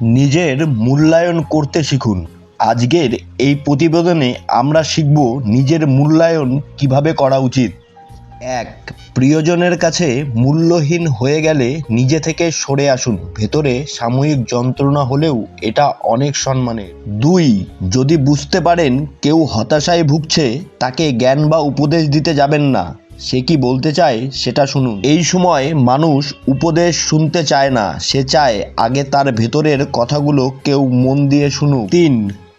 নিজের মূল্যায়ন করতে শিখুন। আজকের এই প্রতিবেদনে আমরা শিখব নিজের মূল্যায়ন কীভাবে করা উচিত। এক, প্রিয়জনের কাছে মূল্যহীন হয়ে গেলে নিজে থেকে সরে আসুন। ভেতরে সাময়িক যন্ত্রণা হলেও এটা অনেক সম্মানের। দুই, যদি বুঝতে পারেন কেউ হতাশায় ভুগছে, তাকে জ্ঞান বা উপদেশ দিতে যাবেন না। সে কি বলতে চায় সেটা শুনুন। এই সময় মানুষ উপদেশ শুনতে চায় না, সে চায় আগে তার ভেতরের কথাগুলো কেউ মন দিয়ে শুনুক। তিন,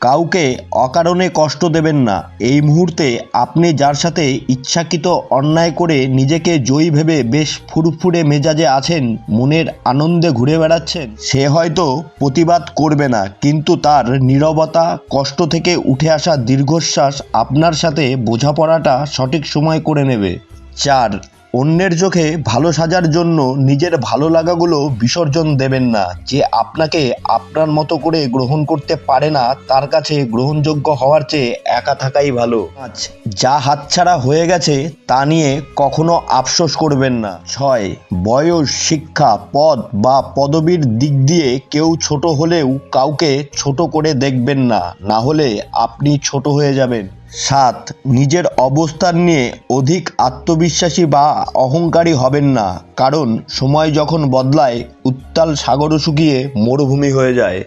কাউকে অকারণে কষ্ট দেবেন না। এই মুহূর্তে আপনি যার সাথে ইচ্ছাকৃত অন্যায় করে নিজেকে জয়ী ভেবে বেশ ফুরফুরে মেজাজে আছেন, মনের আনন্দে ঘুরে বেড়াচ্ছেন, সে হয়তো প্রতিবাদ করবে না, কিন্তু তার নীরবতা, কষ্ট থেকে উঠে আসা দীর্ঘশ্বাস আপনার সাথে বোঝাপড়াটা সঠিক সময় করে নেবে। চার, অন্যের চোখে ভালো সাজার জন্য নিজের ভালো লাগাগুলো বিসর্জন দেবেন না। যে আপনাকে আপনার মতো করে গ্রহণ করতে পারে না, তার কাছে গ্রহণযোগ্য হওয়ার চেয়ে একা থাকাই ভালো। পাঁচ, যা হাতছাড়া হয়ে গেছে, তা নিয়ে কখনো আফসোস করবেন না। ছয়, বয়স, শিক্ষা, পদ বা পদবীর দিক দিয়ে কেউ ছোট হলেও কাউকে ছোট করে দেখবেন না। না হলে আপনি ছোট হয়ে যাবেন। সাত, নিজের অবস্থান নিয়ে অধিক আত্মবিশ্বাসী বা অহংকারী হবেন না, কারণ সময় যখন বদলায়, উত্তাল সাগরও শুকিয়ে মরুভূমি হয়ে যায়।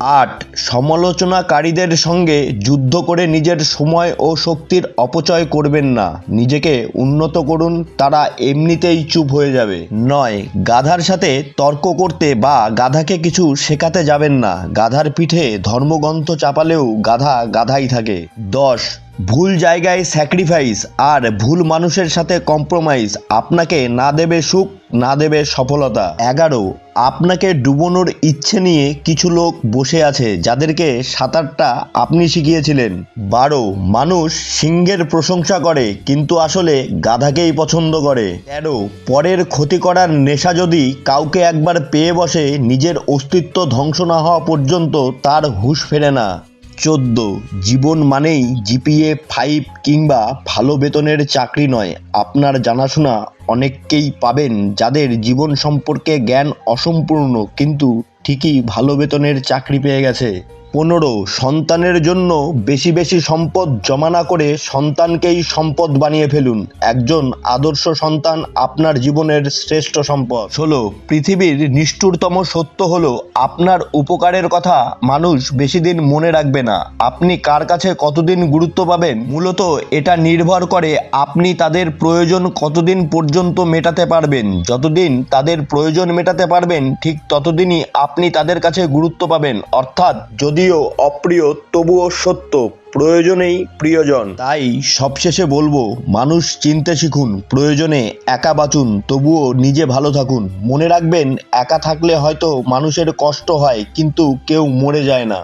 আট, সমালোচনাকারীদের সঙ্গে যুদ্ধ করে নিজের সময় ও শক্তির অপচয় করবেন না, নিজেকে উন্নত করুন, তারা এমনিতেই চুপ হয়ে যাবে। নয়, গাধার সাথে তর্ক করতে বা গাধাকে কিছু শেখাতে যাবেন না, গাধার পিঠে ধর্মগ্রন্থ চাপালেও গাধা গাধাই থাকে। দশ ভুল জায়গায় স্যাক্রিফাইস আর ভুল মানুষের সাথে কম্প্রোমাইজ আপনাকে না দেবে সুখ, না দেবে সফলতা। এগারো, আপনাকে ডুবোনোর ইচ্ছে নিয়ে কিছু লোক বসে আছে যাদেরকে সাঁতারটা আপনি শিখিয়েছিলেন। বারো, মানুষ সিংহের প্রশংসা করে কিন্তু আসলে গাধাকেই পছন্দ করে। তেরো, পরের ক্ষতি করার নেশা যদি কাউকে একবার পেয়ে বসে, নিজের অস্তিত্ব ধ্বংস না হওয়া পর্যন্ত তার হুঁশ ফেরে না। চোদ্দ। জীবন মানেই জিপিএ ফাইভ কিংবা ভালো বেতনের চাকরি নয়। আপনার জানাশোনা অনেককেই পাবেন যাদের জীবন সম্পর্কে জ্ঞান অসম্পূর্ণ, কিন্তু ঠিকই ভালো বেতনের চাকরি পেয়ে গেছে। পনেরো, সন্তানের জন্য বেশি বেশি সম্পদ জমা না করে সন্তানকেই সম্পদ বানিয়ে ফেলুন। একজন আদর্শ সন্তান আপনার জীবনের শ্রেষ্ঠ সম্পদ। ষোলো, পৃথিবীর নিষ্ঠুরতম সত্য হলো আপনার উপকারের কথা মানুষ বেশি দিন মনে রাখবে না। আপনি কার কাছে কতদিন গুরুত্ব পাবেন? মূলত এটা নির্ভর করে আপনি তাদের প্রয়োজন কতদিন পর্যন্ত মেটাতে পারবেন। যতদিন তাদের প্রয়োজন মেটাতে পারবেন, ঠিক ততদিনই আপনি তাদের কাছে গুরুত্ব পাবেন। অর্থাৎ যদিও অপ্রিয়, তবুও সত্য, প্রয়োজনেই প্রিয়জন। তাই সবশেষে বলব, মানুষ চিনতে শিখুন, প্রয়োজনে একা বাঁচুন, তবুও নিজে ভালো থাকুন। মনে রাখবেন, একা থাকলে হয়তো মানুষের কষ্ট হয়, কিন্তু কেউ মরে যায় না।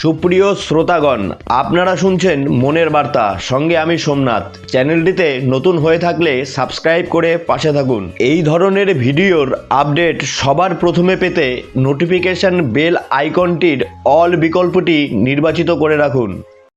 সুপ্রিয় শ্রোতাগণ, আপনারা শুনছেন মনের বার্তা, সঙ্গে আমি সোমনাথ। চ্যানেলটিতে নতুন হয়ে থাকলে সাবস্ক্রাইব করে পাশে থাকুন। এই ধরনের ভিডিওর আপডেট সবার প্রথমে পেতে নোটিফিকেশন বেল আইকনটির অল বিকল্পটি নির্বাচিত করে রাখুন।